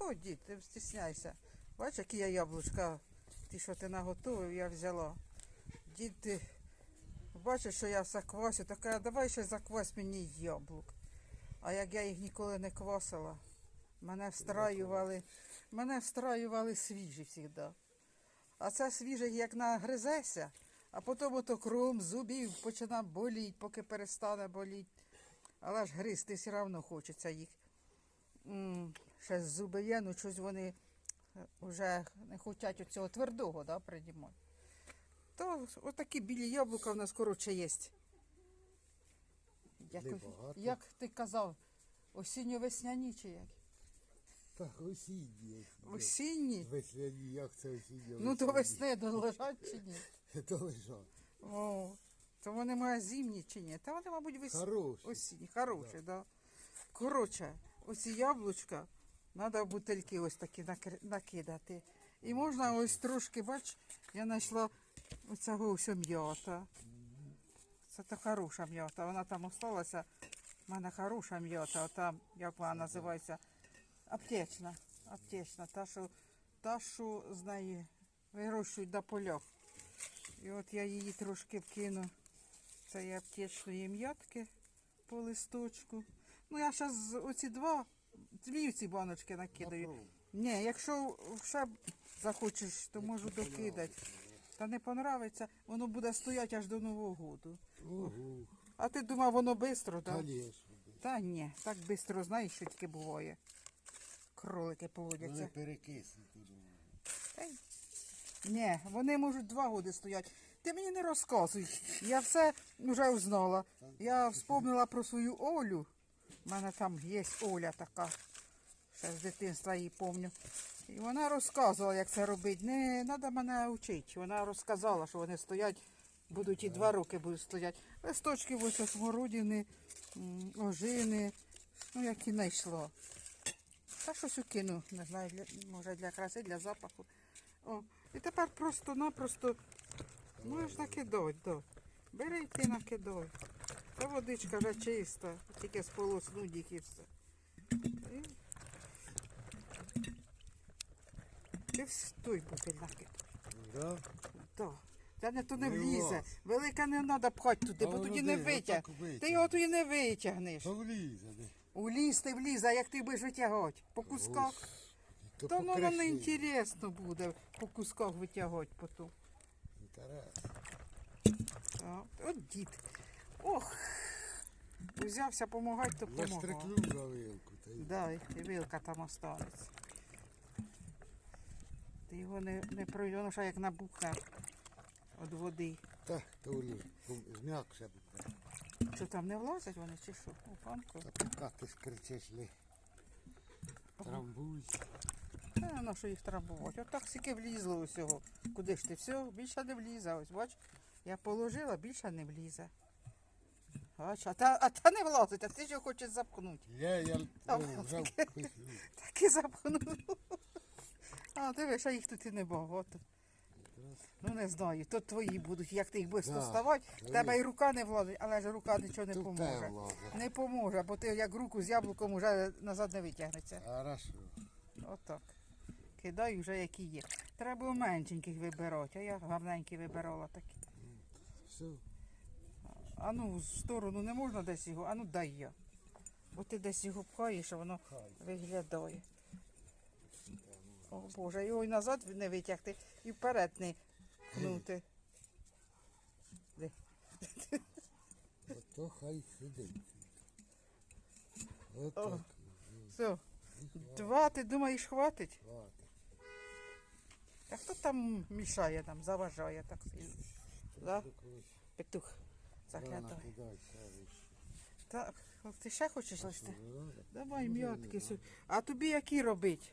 Підходь, дід, ти стісняйся. Бач, які я яблучка, ті, що ти наготовив, я взяла. Дід, ти бачиш, що я все квасю, така давай ще заквась мені яблук. А як я їх ніколи не квасила, мене встраювали, мене встраювали свіжі завжди. А це свіжих як нагризеся, а потім ото кром зубів починає боліти, поки перестане боліти. Але ж гризти все одно хочеться їх. Ще зуби є, ну щось вони вже не хочуть оцього твердого, да, приймати. То отакі білі яблука в нас коротше є. Як, Небагато. як ти казав, осінньо-весняні чи як? Так, осінні. Осінні? Весняні, як це осінні? Ну то весни долежать чи ні? То лежать. О, то вони мають зимні чи ні? Та вони, мабуть, весні. Хороші. Осінні, хороші, так. Да. Коротше, оці яблучка треба бутильки ось такі накидати. І можна ось трошки, бач, я знайшла оцього ось м'ята. Це та хороша м'ята. Вона там осталася. У мене хороша м'ята. Ота, як вона називається, аптечна. Аптечна. Та, що, та, що з неї вирощують на полях. І от я її трошки вкину цієї аптечної м'ятки по листочку. Ну, я зараз оці два, дві ці баночки накидаю. Ні, якщо ще захочеш, то можу докидати. Та не понравиться, воно буде стояти аж до Нового року. А ти думав, воно швидко, так? конечно. Та ні, так швидко знаєш, що таке буває. Кролики Вони думаю. Та й- Ні, вони можуть два роки стояти. Ти мені не розказуй. Я все вже узнала. Я вспомнила про свою Олю. У мене там є Оля така. Ще з дитинства її пам'ятаю. І вона розказувала, як це робити. Не треба мене вчити. Вона розказала, що вони стоять, будуть і два роки будуть стояти. Листочки ось ось смородини, ожини, ну як і знайшла. Та щось укину, не знаю, для, може для краси, для запаху. О, і тепер просто-напросто можеш накидати, да. Бери і ти накидай. Та водичка вже чиста, тільки сполоснуть їх і все. Ти в той бутиль накидай. Да? Да. Та не то не Не влізе. Велика не треба пхати туди, бо тоді не витяг. Ти його тоді не витягнеш. То влізе. Уліз ти вліз, а як ти будеш витягати? По кусках? То Та ну воно не інтересно буде по кусках витягати потім. Інтересно. От дід. Ох, узявся допомагати, то Я штриклю за вилку. Та й Да, і вилка там останеться. Ти його не, не пройде, воно ще як набухне від води. Так, то воно зм'якше буде. Що там не влазять вони чи що? У панку? Та поки ти скричиш ли. Трамбуй. Та на що їх трамбувати. От так скільки влізло усього. Куди ж ти? Все, більше не влізе. Ось бач, я положила, більше не влізе. А та, а та не влазить, а ти ж його хочеш запхнути. Я, я вже Так і запхнув. А, дивиш, а їх тут і небагато. Ну не знаю, то твої будуть, як ти їх будеш Да. доставати, в тебе і рука не влазить, але ж рука нічого не Тут поможе. Не поможе, бо ти як руку з яблуком вже назад не витягнеться. Хорошо. Отак. Кидаю вже які є. Треба меншеньких вибирати, а я гарненькі вибирала такі. Все. А ну в сторону не можна десь його, а ну дай я. Бо ти десь його пхаєш, а воно виглядає. О Боже, його і назад не витягти, і вперед не пхнути. Де? Ото хай сидить. О. Отак. Все. Два, ти думаєш, хватить? Хватить. А хто там мішає, там, заважає так сильно? Да? Петух кидай. Так, ти ще хочеш листи? Ну, Давай м'ятки. сю- А тобі які робить?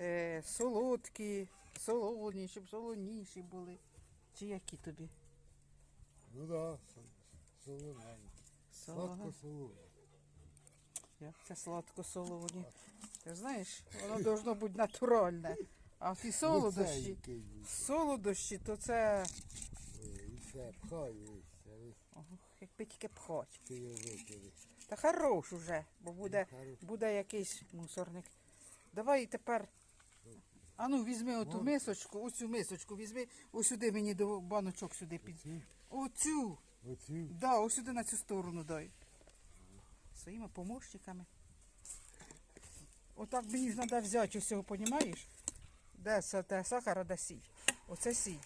Е, солодкі, солоні, щоб солоніші були. Чи які тобі? Ну да, солоненько. Солоні. Сладко солоно. Як це сладко солоні. Ти знаєш, воно должно бути натуральне. А ті солодощі, солодощі, то це І все, ох, якби тільки його викиди. Та хорош уже, бо буде, буде якийсь мусорник. Давай тепер. А ну візьми оту мисочку, оцю мисочку, візьми, ось сюди мені до баночок сюди під. Оцю? Оцю. Да, ось сюди на цю сторону дай. Своїми помощниками. Отак мені ж треба взяти усього, понімаєш? Де це те сахара, де сіль. Оце сіль.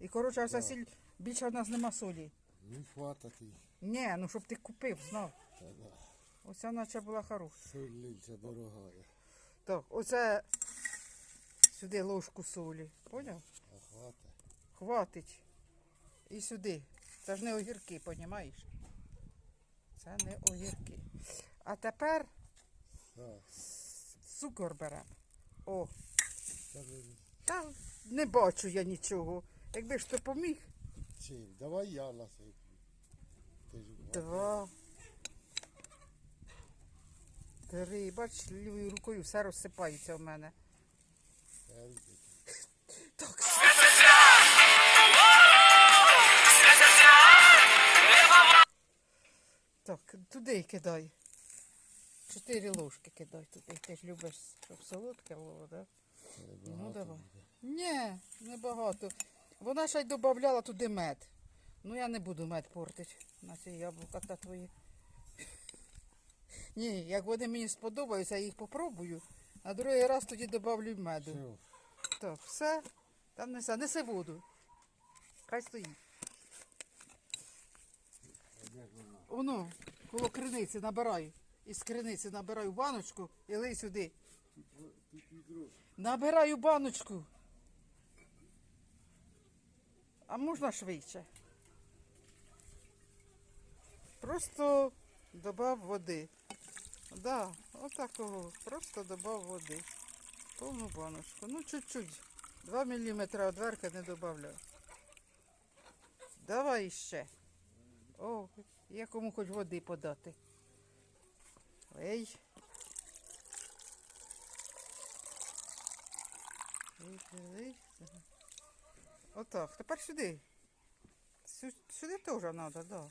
І коротше, оця сіль більше в нас нема солі. Ну, хватати. Ні, ну щоб ти купив, знав. Та да. Оця наче була хороша. Солиця дорога. Так, оце сюди ложку солі. Поняв? А хвата. Хватить. І сюди. Це ж не огірки, понімаєш? Це не огірки. А тепер Так. цукор беремо. О, та не бачу я нічого. Якби ж то поміг. Чим. Давай я насиплю. Ти ж Два. Три. Бач, лівою рукою все розсипається в мене. Так. Так, туди кидай. Чотири ложки кидай туди. Ти ж любиш, щоб солодке було, так? Да? Ну давай. Ні, небагато. Вона ще й додавала туди мед. Ну я не буду мед портити на ці яблука та твої. Ні, як вони мені сподобаються, я їх попробую, а другий раз тоді додавлю меду. Все. Так, все. Там неси, неси воду. Хай стоїть. Воно, коло криниці набираю. Із криниці набираю баночку і лий сюди. Набираю баночку. А можна швидше. Просто добав води. Да, отакого. Просто добав води. Повну баночку. Ну, чуть-чуть. 2 мм одверка не додавляю. Давай ще. О, є кому хоч води подати. Ей, ей, ей. Отак, тепер сюди. Сюди теж треба, так.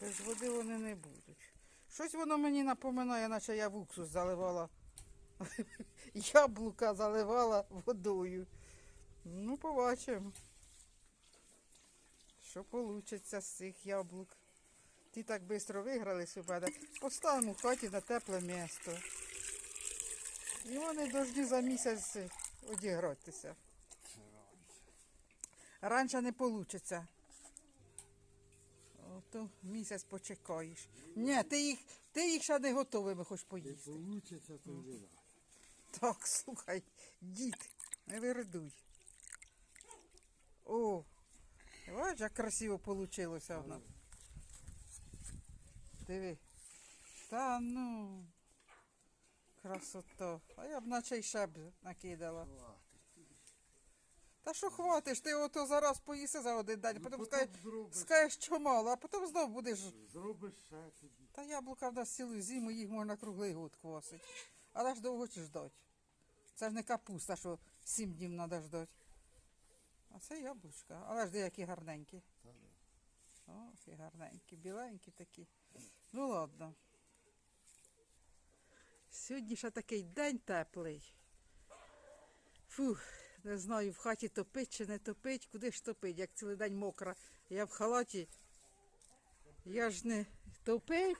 Без води вони не будуть. Щось воно мені напоминає, наче я в уксус заливала. Яблука заливала водою. Ну, побачимо. Що вийде з цих яблук. Ті так швидко вигрались у мене. Поставимо в хаті на тепле місто. І вони повинні за місяць одігратися. Раніше не вийде. Ото місяць почекаєш. Ні, ти їх, ти їх ще не готовими хоч поїсти. получиться, то не. Так, слухай, дід, не виридуй. О, бачиш, як красиво вийшло в нас. Диви. Та ну. Красота. А я б наче й ще б накидала. Та що хватиш, ти ото зараз поїси за один день, потім скажеш, зробиш. скажеш, що мало, а потім знов будеш. Зробиш ще тоді. Та яблука в нас цілу зиму, їх можна круглий год квасити. Але ж довго чи ждать. Це ж не капуста, що сім днів треба ждати. А це яблучка. Але ж деякі гарненькі. Та да. Ох, і гарненькі, біленькі такі. Ну ладно. Сьогодні ще такий день теплий. Фух, не знаю, в хаті топить чи не топить, куди ж топить, як цілий день мокра. Я в халаті. Я ж не топить.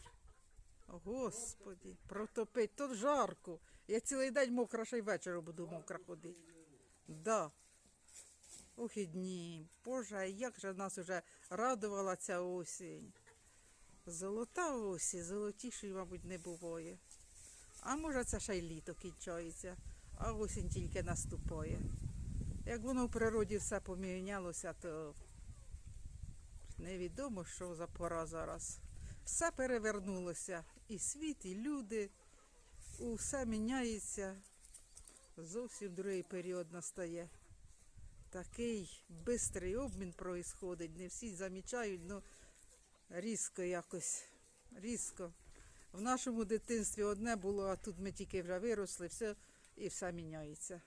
Господі, протопить, тут жарко. Я цілий день мокра, ще й вечором буду мокра ходити. Да. Ох і дні. Боже, як же нас уже радувала ця осінь. Золота осінь, золотішої, мабуть, не буває. А може це ще й літо кінчається, а осінь тільки наступає. Як воно в природі все помінялося, то невідомо, що за пора зараз. Все перевернулося. І світ, і люди. Усе міняється. Зовсім другий період настає. Такий бистрий обмін проїсходить. Не всі замічають, ну різко якось. Різко. В нашому дитинстві одне було, а тут ми тільки вже виросли, все, і все міняється.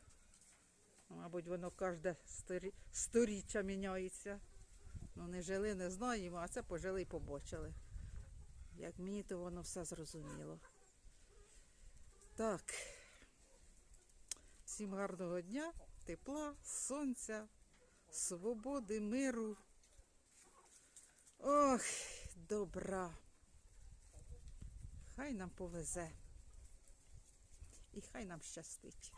Мабуть, воно кожне сторіччя міняється. Ну, не жили, не знаємо, а це пожили і побочили. Як мені, то воно все зрозуміло. Так, всім гарного дня, тепла, сонця, свободи, миру. Ох, добра. Хай нам повезе. І хай нам щастить.